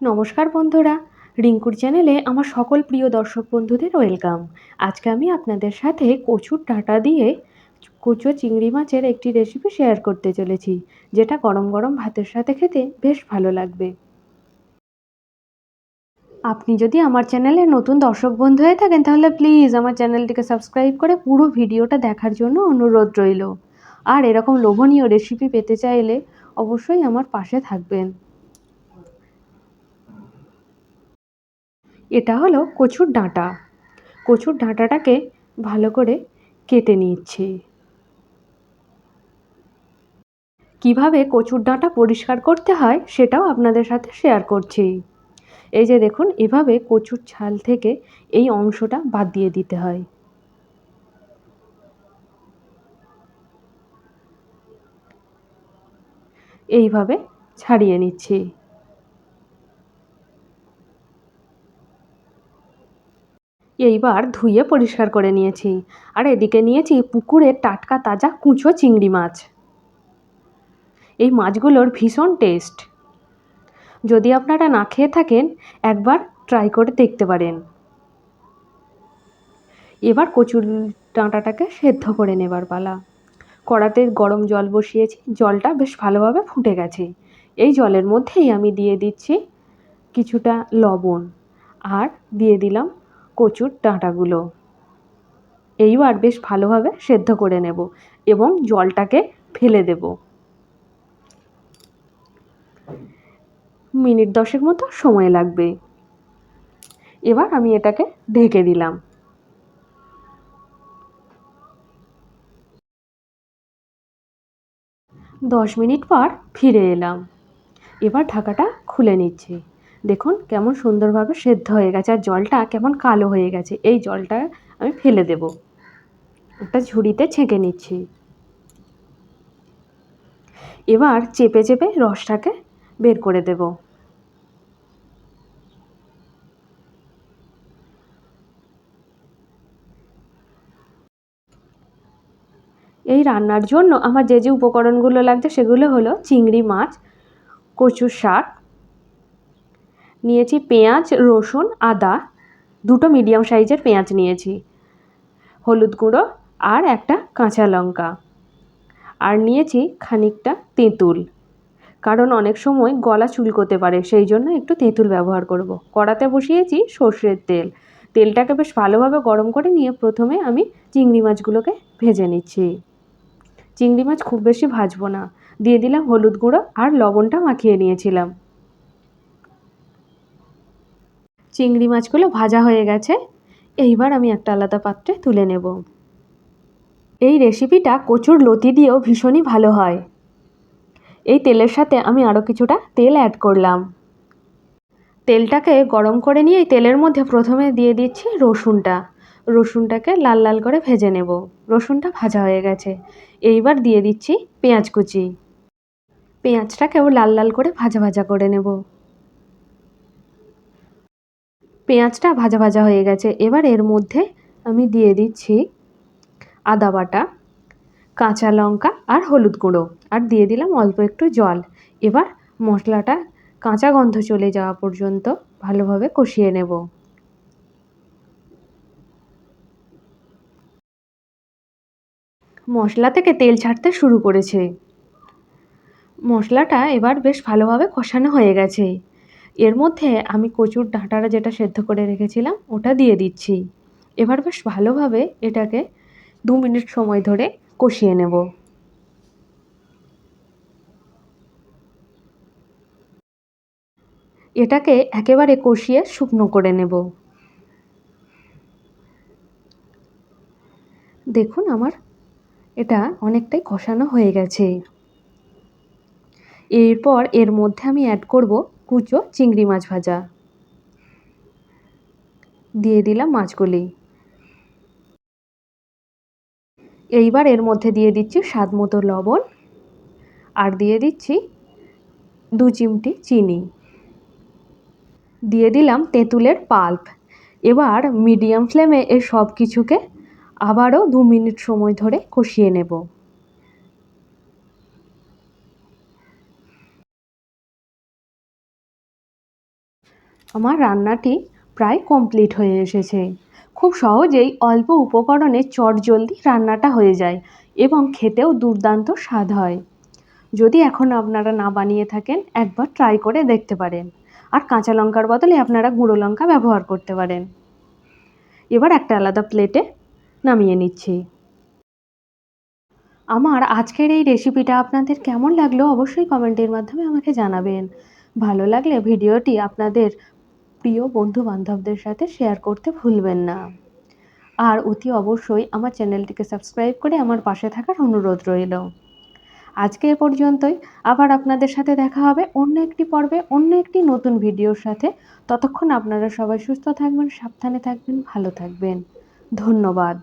নমস্কার বন্ধুরা। রিঙ্কুর চ্যানেলে আমার সকল প্রিয় দর্শক বন্ধুদের ওয়েলকাম। আজকে আমি আপনাদের সাথে কচুর ডাঁটা দিয়ে কচু চিংড়ি মাছের একটি রেসিপি শেয়ার করতে চলেছি, যেটা গরম গরম ভাতের সাথে খেতে বেশ ভালো লাগবে। আপনি যদি আমার চ্যানেলে নতুন দর্শক বন্ধু হয়ে থাকেন, তাহলে প্লিজ আমার চ্যানেলটিকে সাবস্ক্রাইব করে পুরো ভিডিওটা দেখার জন্য অনুরোধ রইল। আর এরকম লোভনীয় রেসিপি পেতে চাইলে অবশ্যই আমার পাশে থাকবেন। এটা হলো কচুর ডাঁটা। কচুর ডাঁটাটাকে ভালো করে কেটে নিচ্ছি। কীভাবে কচুর ডাঁটা পরিষ্কার করতে হয় সেটাও আপনাদের সাথে শেয়ার করছি। এই যে দেখুন, এভাবে কচুর ছাল থেকে এই অংশটা বাদ দিয়ে দিতে হয়। এইভাবে ছাড়িয়ে নিচ্ছি। এইবার ধুয়ে পরিষ্কার করে নিয়েছি। আর এদিকে নিয়েছি পুকুরের টাটকা তাজা কুঁচো চিংড়ি মাছ। এই মাছগুলোর ভীষণ টেস্ট। যদি আপনারা না খেয়ে থাকেন, একবার ট্রাই করে দেখতে পারেন। এবার কচুর ডাঁটাটাকে সেদ্ধ করে নেবার পালা। কড়াতে গরম জল বসিয়েছি, জলটা বেশ ভালোভাবে ফুটে গেছে। এই জলের মধ্যেই আমি দিয়ে দিচ্ছি কিছুটা লবণ। আর দিয়ে দিলাম কচুর ডাঁটাগুলো। এইবার বেশ ভালোভাবে সেদ্ধ করে নেব এবং জলটাকে ফেলে দেব। মিনিট দশেক মতো সময় লাগবে। এবার আমি এটাকে ঢেকে দিলাম। দশ মিনিট পর ফিরে এলাম। এবার ঢাকাটা খুলে নিচ্ছি। দেখুন কেমন সুন্দরভাবে সেদ্ধ হয়ে গেছে, আর জলটা কেমন কালো হয়ে গেছে, এই জলটা আমি ফেলে দেব। একটা ঝুড়িতে ছেঁকে নিচ্ছি। এবার চেপে চেপে রসটাকে বের করে দেব। এই রান্নার জন্য আমার যে যে উপকরণগুলো লাগছে সেগুলো হলো চিংড়ি মাছ, কচুর শাক নিয়েছি পেঁয়াজ, রসুন, আদা। দুটো মিডিয়াম সাইজের পেঁয়াজ নিয়েছি। হলুদ গুঁড়ো আর একটা কাঁচা লঙ্কা। আর নিয়েছি খানিকটা তেঁতুল। কারণ অনেক সময় গলা চুলকোতে পারে, সেই জন্য একটু তেঁতুল ব্যবহার করব। কড়াতে বসিয়েছি সর্ষের তেল। তেলটাকে বেশ ভালোভাবে গরম করে নিয়ে প্রথমে আমি চিংড়ি মাছগুলোকে ভেজে নিচ্ছি। চিংড়ি মাছ খুব বেশি ভাজবো না। দিয়ে দিলাম হলুদ গুঁড়ো আর লবণটা মাখিয়ে নিয়েছিলাম। চিংড়ি মাছগুলো ভাজা হয়ে গেছে। এইবার আমি একটা আলাদা পাত্রে তুলে নেব। এই রেসিপিটা কচুর লতি দিয়েও ভীষণই ভালো হয়। এই তেলের সাথে আমি আরও কিছুটা তেল অ্যাড করলাম। তেলটাকে গরম করে নিয়ে তেলের মধ্যে প্রথমে দিয়ে দিচ্ছি রসুনটা। রসুনটাকে লাল লাল করে ভেজে নেব। রসুনটা ভাজা হয়ে গেছে। এইবার দিয়ে দিচ্ছি পেঁয়াজ কুচি। পেঁয়াজটাকেও লাল লাল করে ভাজা ভাজা করে নেব। পেঁয়াজটা ভাজা ভাজা হয়ে গেছে। এবার এর মধ্যে আমি দিয়ে দিচ্ছি আদা বাটা, কাঁচা লঙ্কা আর হলুদ গুঁড়ো। আর দিয়ে দিলাম অল্প একটু জল। এবার মশলাটা কাঁচা গন্ধ চলে যাওয়া পর্যন্ত ভালোভাবে কষিয়ে নেব। মশলা থেকে তেল ছাড়তে শুরু করেছে। মশলাটা এবার বেশ ভালোভাবে কষানো হয়ে গেছে। এর মধ্যে আমি কচুর ডাঁটাটা যেটা সেদ্ধ করে রেখেছিলাম, ওটা দিয়ে দিচ্ছি। এবার বেশ ভালোভাবে এটাকে দু মিনিট সময় ধরে কষিয়ে নেব। এটাকে একেবারে কষিয়ে শুকনো করে নেব। দেখুন আমার এটা অনেকটাই কষানো হয়ে গেছে। এরপর এর মধ্যে আমি অ্যাড করব কুচো চিংড়ি মাছ ভাজা। দিয়ে দিলাম মাছগুলি। এইবার এর মধ্যে দিয়ে দিচ্ছি স্বাদ মতো লবণ আর দিয়ে দিচ্ছি দু চিমটি চিনি। দিয়ে দিলাম তেঁতুলের পাল্প। এবার মিডিয়াম ফ্লেমে এ সব কিছুকে আবারও দু মিনিট সময় ধরে কষিয়ে নেব। আমার রান্নাটি প্রায় কমপ্লিট হয়ে এসেছে। খুব সহজেই অল্প উপকরণে চটজলদি রান্নাটা হয়ে যায় এবং খেতেও দুর্দান্ত স্বাদ হয়। যদি এখন আপনারা না বানিয়ে থাকেন, একবার ট্রাই করে দেখতে পারেন। আর কাঁচা লঙ্কার বদলে আপনারা গুঁড়ো লঙ্কা ব্যবহার করতে পারেন। এবার একটা আলাদা প্লেটে নামিয়ে নিচ্ছি। আমার আজকের এই রেসিপিটা আপনাদের কেমন লাগল অবশ্যই কমেন্টের মাধ্যমে আমাকে জানাবেন। ভালো লাগলে ভিডিওটি আপনাদের প্রিয় বন্ধু বান্ধবদের সাথে শেয়ার করতে ভুলবেন না। আর অতি অবশ্যই আমার চ্যানেলটিকে সাবস্ক্রাইব করে আমার পাশে থাকার অনুরোধ রইল। আজকে এ পর্যন্তই। আবার আপনাদের সাথে দেখা হবে অন্য একটি পর্বে, অন্য একটি নতুন ভিডিওর সাথে। ততক্ষণ আপনারা সবাই সুস্থ থাকবেন, সাবধানে থাকবেন, ভালো থাকবেন। ধন্যবাদ।